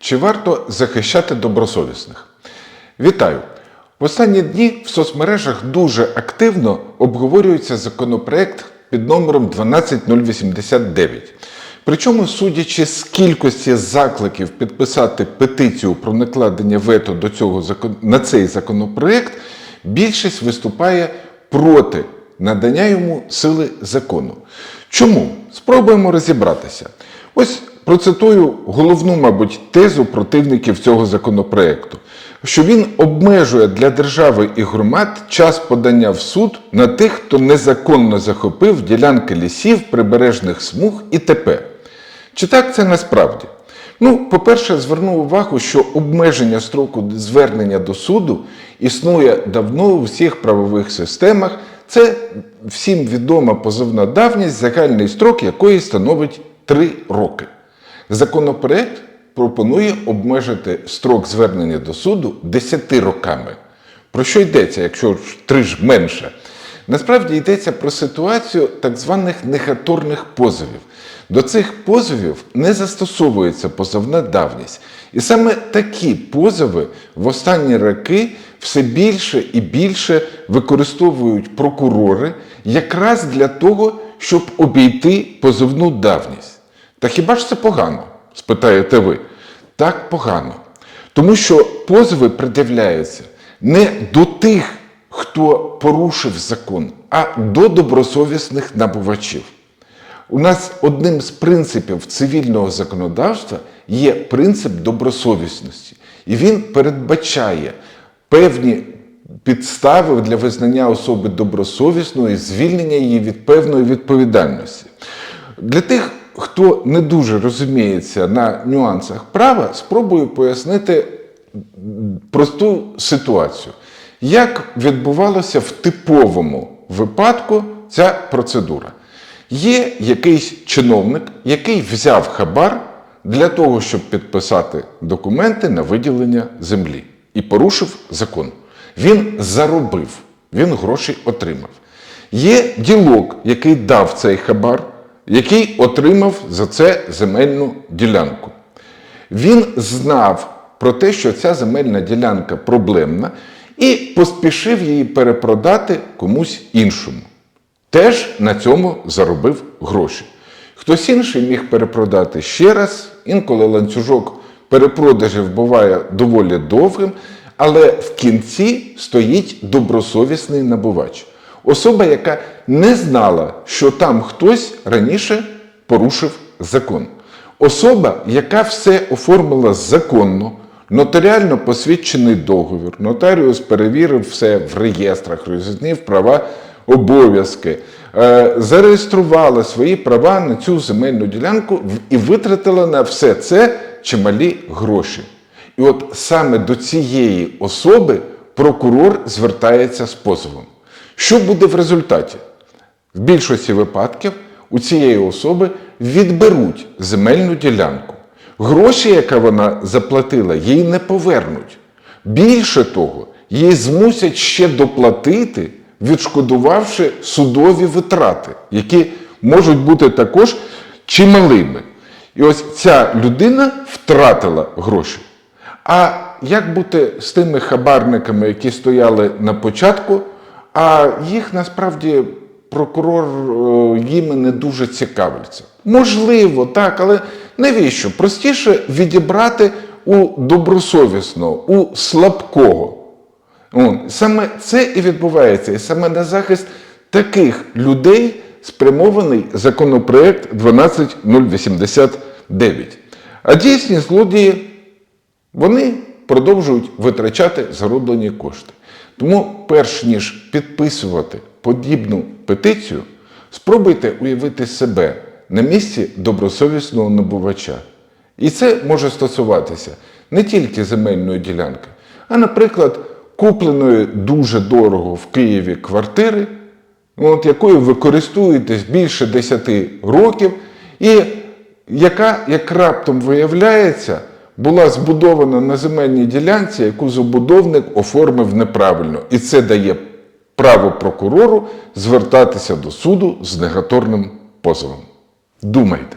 Чи варто захищати добросовісних? Вітаю! В останні дні в соцмережах дуже активно обговорюється законопроект під номером 12089. Причому, судячи з кількості закликів підписати петицію про накладення вето до цього на цей законопроект, більшість виступає проти надання йому сили закону. Чому? Спробуємо розібратися. Ось процитую головну, мабуть, тезу противників цього законопроекту, що він обмежує для держави і громад час подання в суд на тих, хто незаконно захопив ділянки лісів, прибережних смуг і т.п. Чи так це насправді? Ну, по-перше, зверну увагу, що обмеження строку звернення до суду існує давно у всіх правових системах. Це всім відома позовна давність, загальний строк якої становить 3 роки. Законопроект пропонує обмежити строк звернення до суду 10 роками. Про що йдеться, якщо ж три ж менше? Насправді йдеться про ситуацію так званих негаторних позовів. До цих позовів не застосовується позовна давність. І саме такі позови в останні роки все більше і більше використовують прокурори якраз для того, щоб обійти позовну давність. Та хіба ж це погано? спитаєте ви. Так погано. Тому що позови пред'являються не до тих, хто порушив закон, а до добросовісних набувачів. У нас одним з принципів цивільного законодавства є принцип добросовісності, і він передбачає певні підстави для визнання особи добросовісною і звільнення її від певної відповідальності. Для тих, хто не дуже розуміється на нюансах права, спробую пояснити просту ситуацію. Як відбувалося в типовому випадку ця процедура? Є якийсь чиновник, який взяв хабар для того, щоб підписати документи на виділення землі і порушив закон. Він заробив, він гроші отримав. Є ділок, який дав цей хабар, який отримав за це земельну ділянку. Він знав про те, що ця земельна ділянка проблемна, і поспішив її перепродати комусь іншому. Теж на цьому заробив гроші. Хтось інший міг перепродати ще раз, інколи ланцюжок перепродажів буває доволі довгим, але в кінці стоїть добросовісний набувач. Особа, яка не знала, що там хтось раніше порушив закон. Особа, яка все оформила законно, нотаріально посвідчений договір, нотаріус перевірив все в реєстрах, роз'яснив права, обов'язки, е, зареєструвала свої права на цю земельну ділянку і витратила на все це чималі гроші. І от саме до цієї особи прокурор звертається з позовом. Що буде в результаті? В більшості випадків у цієї особи відберуть земельну ділянку. Гроші, які вона заплатила, їй не повернуть. Більше того, їй змусять ще доплатити, відшкодувавши судові витрати, які можуть бути також чималими. І ось ця людина втратила гроші. А як бути з тими хабарниками, які стояли на початку, а їх насправді прокурор е, їми не дуже цікавиться? Можливо, так, але навіщо? Простіше відібрати у добросовісного, у слабкого. Саме це і відбувається. І саме на захист таких людей спрямований законопроект 12089. А дійсні злодії, вони продовжують витрачати зароблені кошти. Тому, перш ніж підписувати подібну петицію, спробуйте уявити себе на місці добросовісного набувача. І це може стосуватися не тільки земельної ділянки, а, наприклад, купленої дуже дорого в Києві квартири, от, якою ви користуєтесь більше 10 років, і яка, як раптом виявляється, була збудована на земельній ділянці, яку забудовник оформив неправильно. І це дає право прокурору звертатися до суду з негаторним позовом. Думайте.